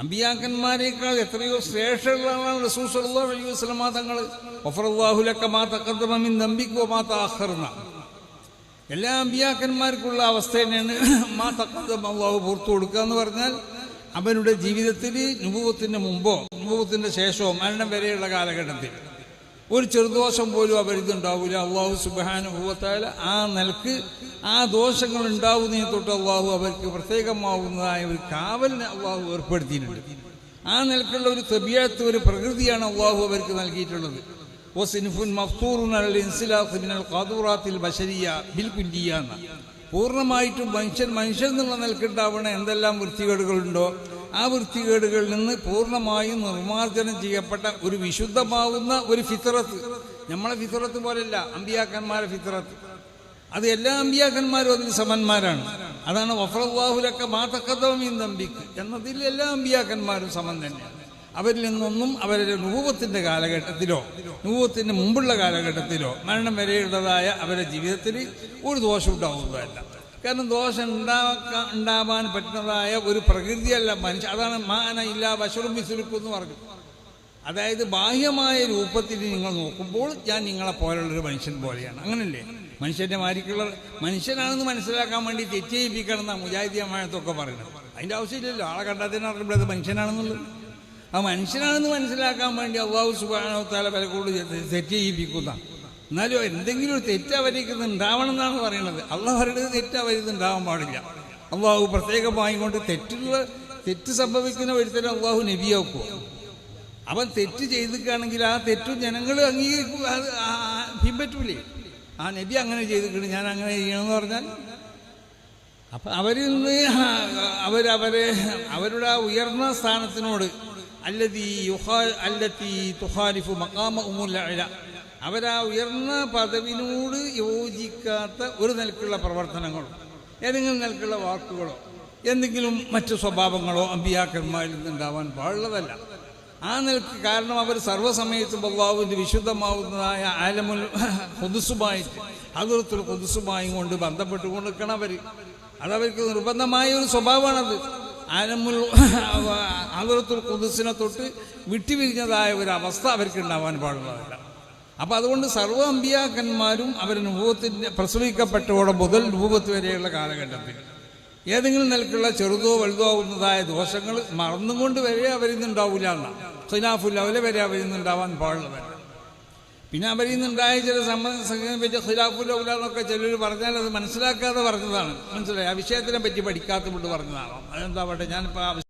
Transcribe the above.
അമ്പിയാക്കന്മാരെക്കാൾ എത്രയോ ശ്രേഷ്ഠകളാണ് റസൂൽ സല്ലല്ലാഹു അലൈഹി വസല്ലമ തങ്ങൾ മാ തഖദ്ദമ മിൻ എല്ലാ അമ്പിയാക്കന്മാർക്കുള്ള അവസ്ഥ തന്നെയാണ് മാ തഖദ്ദമ അള്ളാഹു പുറത്തു കൊടുക്കുക എന്ന് പറഞ്ഞാൽ അവരുടെ ജീവിതത്തിൽ നുഭവത്തിന് മുമ്പോ നുപൂവത്തിന്റെ ശേഷമോ മരണം വരെയുള്ള കാലഘട്ടത്തിൽ. ഒരു ചെറുദോഷം പോലും അവരിതുണ്ടാവില്ല അള്ളാഹു സുബാനുഭവത്തായ ആ നിലയ്ക്ക് ആ ദോഷങ്ങൾ ഉണ്ടാവുന്നതിനെ തൊട്ട് അള്ളാഹു അവർക്ക് പ്രത്യേകമാവുന്നതായ ഒരു കാവലിനെ അള്ളാഹു ഏർപ്പെടുത്തിയിട്ടുണ്ട്. ആ നിലക്കുള്ള ഒരു തബിയത്ത് ഒരു പ്രകൃതിയാണ് അള്ളാഹു അവർക്ക് നൽകിയിട്ടുള്ളത്. ഓ സിൻഫുൻ മഫ്തൂറുൻ ബഷരിയ ബിൽ കുല്ലിയ പൂർണമായിട്ടും മനുഷ്യൻ മനുഷ്യൻ എന്നുള്ള നിലക്കുണ്ടാവണ എന്തെല്ലാം വൃത്തികേടുകളുണ്ടോ? ആ വൃത്തികേടുകളിൽ നിന്ന് പൂർണമായും നിർമ്മാർജനം ചെയ്യപ്പെട്ട ഒരു വിശുദ്ധമാവുന്ന ഒരു ഫിത്രത്ത് നമ്മളെ ഫിത്രത്ത് പോലെയല്ല അമ്പിയാക്കന്മാരെ ഫിത്രത്ത് അത് എല്ലാ അമ്പിയാക്കന്മാരും അതിന് സമന്മാരാണ്. അതാണ് വഫറല്ലാഹുലൊക്കെ മാതക്കതമീൻ തമ്പിക്ക് എന്നതിൽ എല്ലാ അമ്പിയാക്കന്മാരും സമം തന്നെയാണ്. അവരിൽ നിന്നൊന്നും അവരുടെ രൂപത്തിന്റെ കാലഘട്ടത്തിലോ രൂപത്തിന്റെ മുമ്പുള്ള കാലഘട്ടത്തിലോ മരണം വരെയുള്ളതായ അവരുടെ ജീവിതത്തിൽ ഒരു ദോഷം ഉണ്ടാവുന്നതല്ല കാരണം ദോഷം ഉണ്ടാക്കാൻ ഉണ്ടാവാൻ പറ്റുന്നതായ ഒരു പ്രകൃതിയല്ല മനുഷ്യ അതാണ് മാന ഇല്ല വശറും വിസുരുക്കും എന്ന് പറഞ്ഞു അതായത് ബാഹ്യമായ രൂപത്തിൽ നിങ്ങൾ നോക്കുമ്പോൾ ഞാൻ നിങ്ങളെ പോലുള്ളൊരു മനുഷ്യൻ പോലെയാണ്. അങ്ങനല്ലേ? മനുഷ്യന്റെ മാരിക്കുള്ള മനുഷ്യനാണെന്ന് മനസ്സിലാക്കാൻ വേണ്ടി തെറ്റിയിപ്പിക്കണം എന്നാണ് മുജാഹിദിയമായത്തൊക്കെ പറയുന്നത്. അതിന്റെ ആവശ്യമില്ലല്ലോ. ആളെ കണ്ടാൽ തന്നെ അറിയുമ്പോൾ അത് മനുഷ്യനാണെന്നുള്ളത്. ആ മനുഷ്യനാണെന്ന് മനസ്സിലാക്കാൻ വേണ്ടി അള്ളാഹു സുബാനോ തല വില കൂടുതൽ തെറ്റ് ചെയ്യിപ്പിക്കുന്ന എന്നാലും എന്തെങ്കിലും ഒരു തെറ്റ് അവർക്ക് ഉണ്ടാവണം എന്നാണ് പറയുന്നത്. അള്ളാഹ് പറയുന്നത് തെറ്റ് അവർക്ക് ഉണ്ടാവാൻ പാടില്ല. അള്ളാഹു പ്രത്യേകമായി കൊണ്ട് തെറ്റുള്ള തെറ്റ് സംഭവിക്കുന്ന ഒരുത്തരം അള്ളാഹു നബിയാക്കുക അവൻ തെറ്റ് ചെയ്തിക്കുകയാണെങ്കിൽ ആ തെറ്റും ജനങ്ങൾ അംഗീകരിക്കുക അത് പിൻപറ്റൂലേ? ആ നബി അങ്ങനെ ചെയ്തിട്ടുണ്ട് ഞാൻ അങ്ങനെ ചെയ്യണമെന്ന് പറഞ്ഞാൽ? അപ്പം അവരിൽ നിന്ന് അവരവരെ അവരുടെ ആ ഉയർന്ന സ്ഥാനത്തിനോട് അല്ലതീ അല്ലത്തി തുഹാരിഫു മക്കാമ അവരാ ഉയർന്ന പദവിനോട് യോജിക്കാത്ത ഒരു നിലക്കുള്ള പ്രവർത്തനങ്ങളോ ഏതെങ്കിലും നിലക്കുള്ള വാക്കുകളോ എന്തെങ്കിലും മറ്റു സ്വഭാവങ്ങളോ അമ്പിയാക്കന്മാരിൽ നിന്നുണ്ടാവാൻ പാടുള്ളതല്ല. ആ നിലയ്ക്ക് കാരണം അവർ സർവസമയത്തും അള്ളാഹുവിന്റെ വിശുദ്ധമാവുന്നതായ ആലമുൽ കൊതുസുമായിട്ട് അതിർത്തുൽ കൊതുസുമായും കൊണ്ട് ബന്ധപ്പെട്ടുകൊണ്ട് നിൽക്കണം അവർ അതവർക്ക് നിർബന്ധമായ ഒരു സ്വഭാവമാണത്. ആലമുൽ അതിർത്തുൽ കൊതുസിനെ തൊട്ട് വിട്ടുപിരിഞ്ഞതായ ഒരു അവസ്ഥ അവർക്ക് ഉണ്ടാവാൻ പാടുള്ളതല്ല. അപ്പം അതുകൊണ്ട് സർവ അമ്പിയാക്കന്മാരും അവർ രൂപത്തിന്റെ പ്രസവിക്കപ്പെട്ടവോടെ മുതൽ രൂപത്ത് വരെയുള്ള കാലഘട്ടത്തിൽ. ഏതെങ്കിലും നിലക്കുള്ള ചെറുതോ വലുതോ ആവുന്നതായ ദോഷങ്ങൾ മറന്നുകൊണ്ട് വരെ അവരിൽ എന്നാണ് ഖിലാഫുൽ അവലെ വരെ അവരിൽ നിന്നുണ്ടാവാൻ പാടുള്ളവർ പിന്നെ അവരിൽ നിന്നുണ്ടായ ചില സംബന്ധം പറ്റി ഖിലാഫുൽ എന്നൊക്കെ ചിലർ പറഞ്ഞാൽ അത് മനസ്സിലാക്കാതെ പറഞ്ഞതാണ്. മനസ്സിലായി? ആ വിഷയത്തിനെ പറ്റി പഠിക്കാത്തതുകൊണ്ട് പറഞ്ഞതാണ്. അതെന്താ പറയട്ടെ ഞാനിപ്പോൾ ആ